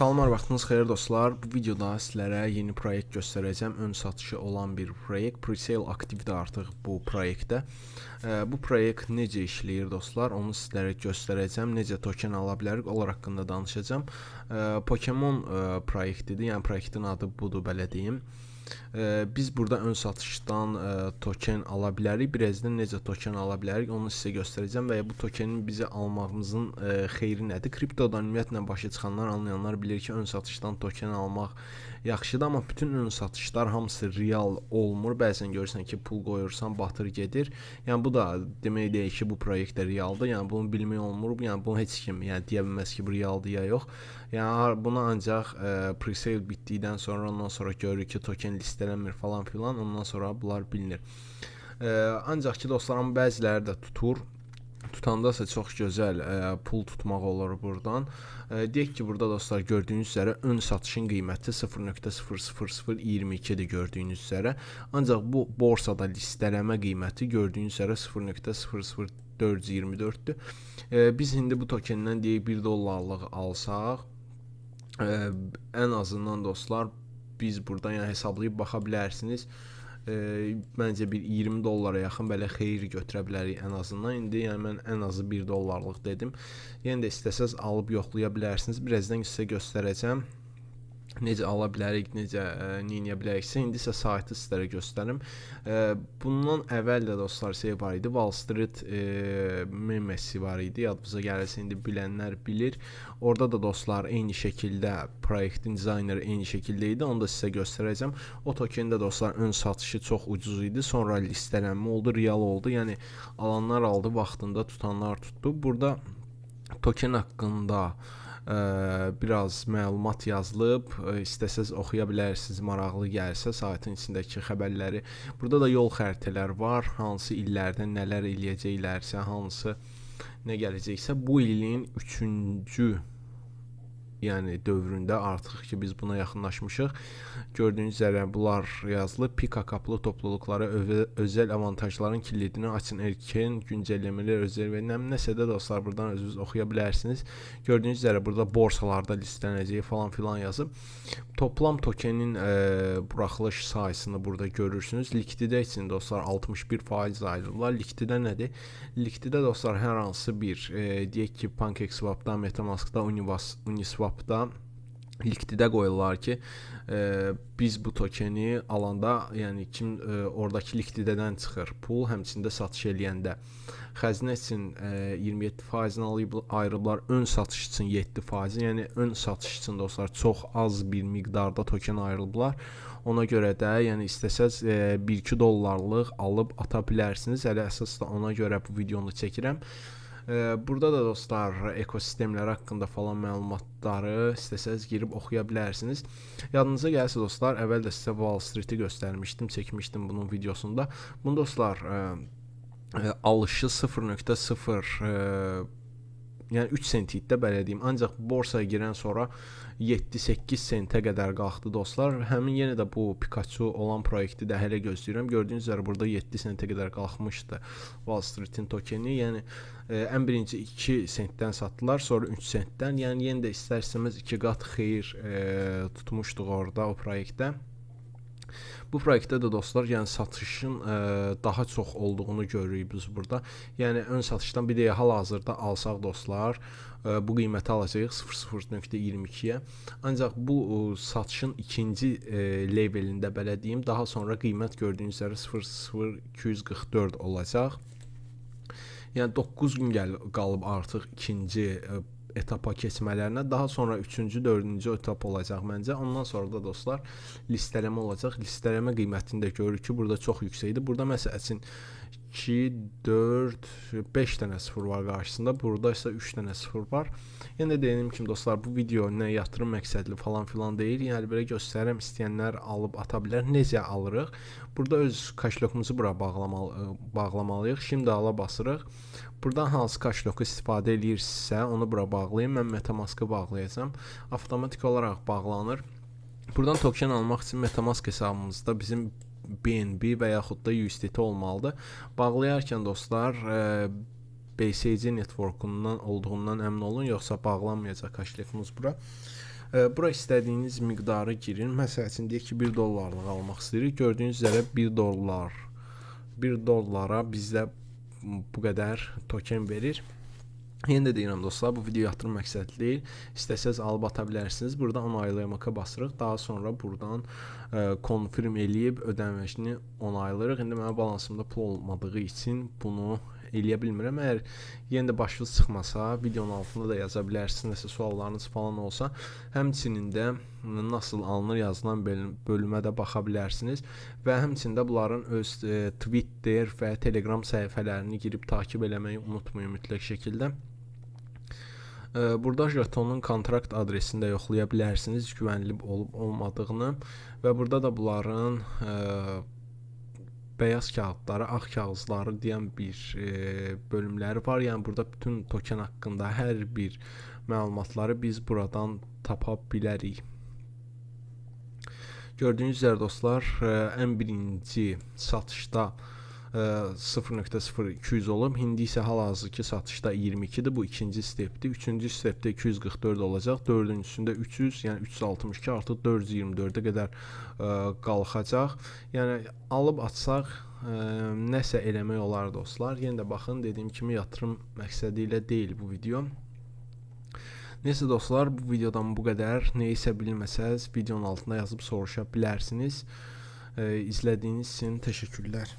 Salamlar, vaxtınız xeyir dostlar. Bu videoda sizlərə yeni proyekt göstərəcəm. Ön satışı olan bir proyekt. Presale aktivdir artıq bu proyektdə. Bu proyekt necə işləyir dostlar? Onu sizlərə göstərəcəm. Necə token ala bilərik? Onlar haqqında danışacağam. Pokemon proyektidir. Yəni proyektin adı budur, belə deyim. Biz burada ön satışdan token ala bilərik. Birazdan necə token ala bilərik, onu sizə göstərəcəm və ya bu tokenin bizi almağımızın xeyri nədir? Kriptodan ümumiyyətlə başa çıxanlar, anlayanlar bilir ki, ön satışdan token almaq yaxşıdır, amma bütün ön satışlar hamısı real olmur. Bəzən görürsən ki, pul qoyursan, batır gedir. Yəni bu da demək deyil ki, bu proyekt də realdır. Yəni bunu bilmək olmur. Yəni bunu heç kim yəni deyə bilməz ki, bu realdır ya yox. Yəni bunu ancaq ə, presale bitdikdən sonra ondan sonra görürük ki, token listelənmir falan filan. Ondan sonra bunlar bilinir. Ə, ancaq ki, dostlarım bəziləri də tutur. Tutanda isə çox gözəl ə, pul tutmaq olur burdan. Ə, deyək ki, burada dostlar gördüyünüz üzrə ön satışın qiyməti 0.00022-dir gördüyünüz üzrə. Ancaq bu borsada listələmə qiyməti gördüyünüz üzrə 0.00424-dür. Ə, biz indi bu tokendən deyək 1 dollarlıq alsaq, ə, ən azından dostlar biz buradan yəni hesablayıb baxa bilərsiniz. Ə, məncə bir 20 dollara yaxın belə xeyir götürə bilərik ən azından. İndi yəni mən ən azı 1 dollarlıq dedim. Yenə də istəsəz alıb yoxlaya bilərsiniz. Birazdan sizə göstərəcəm necə ala bilərik, necə ə, neyniyə biləriksə, indi isə saytı sizlərə göstərim. Ə, bundan əvvəl də dostlar şey var idi, Wall Street ə, memesi var idi. Yadınıza gəlirsə indi bilənlər bilir. Orada da dostlar eyni şəkildə proyektin dizayneri eyni şəkildə idi. Onu da sizə göstərəcəm. O tokende dostlar ön satışı çox ucuz idi. Sonra listelənmə oldu, real oldu. Yəni alanlar aldı, vaxtında tutanlar tutdu. Burada token haqqında biraz məlumat yazılıb. İstəsəz oxuya bilərsiniz, maraqlı gəlsə saytın içindəki xəbərləri. Burada da yol xəritələri var, hansı illərdə nələr eləyəcəklərsə, hansı nə gələcəksə bu ilin 3-cü yəni dövründə artıq ki biz buna yaxınlaşmışıq. Gördüyünüz üzrə bunlar yazılıb. Pika kaplı topluluqlara öve- özəl avantajların kilidini açın. Erkən güncəlləmələr özəl və nə nəsə də dostlar buradan özünüz oxuya bilərsiniz. Gördüyünüz üzrə burada borsalarda listelənəcəyi falan filan yazıb. Toplam tokenin ə, buraxılış sayısını burada görürsünüz. Likvidə üçün dostlar 61% ayrılırlar. Likvidə nədir? Likvidə dostlar hər hansı bir ə, deyək ki, PancakeSwap-da, MetaMask-da, Univas, Uniswap-da likvidə qoyurlar ki, ə, biz bu tokeni alanda, yəni kim ə, oradakı likvidədən çıxır pul, həmçində satış eləyəndə xəzinə üçün ə, 27%-ni alayıb ayrıblar, ön satış üçün 7%, yəni ön satış üçün dostlar çox az bir miqdarda token ayrılıblar. Ona görə də, yəni istəsəz e, 1-2 dollarlıq alıb ata bilərsiniz. Hələ əsas da ona görə bu videonu çəkirəm. E, Burada da dostlar ekosistemlər haqqında falan məlumatları istəsəz girib oxuya bilərsiniz. Yadınıza gəlsə dostlar, əvvəl də sizə Wall Street-i göstərmişdim, çəkmişdim bunun videosunda. Bunu dostlar e, e, alışı 0.0 e, yəni 3 sentdə belə deyim. Ancaq borsaya girən sonra 7-8 sentə qədər qalxdı dostlar. Həmin yenə də bu Pikachu olan proyekti də hələ gözləyirəm. Gördüyünüz üzrə burada 7 sentə qədər qalxmışdı Wall Street-in tokeni. Yəni ə, ən birinci 2 sentdən satdılar, sonra 3 sentdən. Yəni yenə də istərsəmiz 2 qat xeyir ə, tutmuşduq orada o proyektdə. Bu proyektdə də dostlar, yəni satışın ə, daha çox olduğunu görürük biz burada. Yəni ön satışdan bir də hal-hazırda alsaq dostlar, ə, bu qiyməti alacağıq 0.22-yə. Ancaq bu ə, satışın ikinci ə, levelində belə deyim, daha sonra qiymət gördüyünüz üzrə 0.0244 olacaq. Yəni 9 gün gəl qalıb artıq ikinci ə, etapa keçmələrinə. Daha sonra 3-cü, 4-cü etap olacaq məncə. Ondan sonra da dostlar listələmə olacaq. Listələmə qiymətini də görürük ki, burada çox yüksəkdir. Burada məsəl üçün 2, 4, 5 dənə sıfır var qarşısında. Burada isə 3 dənə sıfır var. Yenə də dediyim kimi dostlar, bu video nə yatırım məqsədli falan filan deyil. Yəni belə göstərirəm, istəyənlər alıb ata bilər. Necə alırıq? Burada öz kaşlokumuzu bura bağlamalı bağlamalıyıq. Şimdi ala basırıq. Buradan hansı kaşloku istifadə edirsinizsə, onu bura bağlayın. Mən MetaMask-ı bağlayacağam. Avtomatik olaraq bağlanır. Buradan token almaq üçün MetaMask hesabımızda bizim BNB və yaxud da USDT olmalıdır. Bağlayarkən dostlar, e, BSC networkundan olduğundan əmin olun, yoxsa bağlanmayacaq kaşlefimiz bura. E, bura istədiyiniz miqdarı girin. Məsəl üçün deyək ki, 1 dollarlıq almaq istəyirik. Gördüyünüz üzrə 1 dollar 1 dollara bizdə bu qədər token verir. Yenə də deyirəm dostlar, bu video yatırım məqsədli deyil. İstəsəz alıb ata bilərsiniz. Burada onaylamaya basırıq. Daha sonra buradan e, konfirm eləyib ödənişini onaylayırıq. İndi mənim balansımda pul olmadığı üçün bunu eləyə bilmirəm. Əgər yenə də başınız çıxmasa, videonun altında da yaza bilərsiniz. Nəsə suallarınız falan olsa, həmçinin də nasıl alınır yazılan bölüm, bölümə də baxa bilərsiniz və həmçinin də bunların öz e, Twitter və Telegram səhifələrini girib takib eləməyi unutmayın mütləq şəkildə. Ə, Burada jetonun kontrakt adresini də yoxlaya bilərsiniz, güvənli olub olmadığını və burada da bunların ə, beyaz kağıtları, ağ kağızları deyən bir e, bölümləri var. Yəni burada bütün token haqqında hər bir məlumatları biz buradan tapa bilərik. Gördüyünüz üzrə dostlar, ə, ən birinci satışda 0.0200 olub. İndi isə hal-hazırki satışda 22-dir. Bu ikinci stepdir. Üçüncü stepdə 244 olacaq. Dördüncüsündə 300, yəni 362 artıq 424-ə qədər ə, qalxacaq. Yəni alıb atsaq ə, nəsə eləmək olar dostlar. Yenə də baxın, dediyim kimi yatırım məqsədi ilə deyil bu video. Neysə dostlar, bu videodan bu qədər. Nə isə bilməsəz, videonun altında yazıb soruşa bilərsiniz. Ə, izlədiyiniz üçün təşəkkürlər.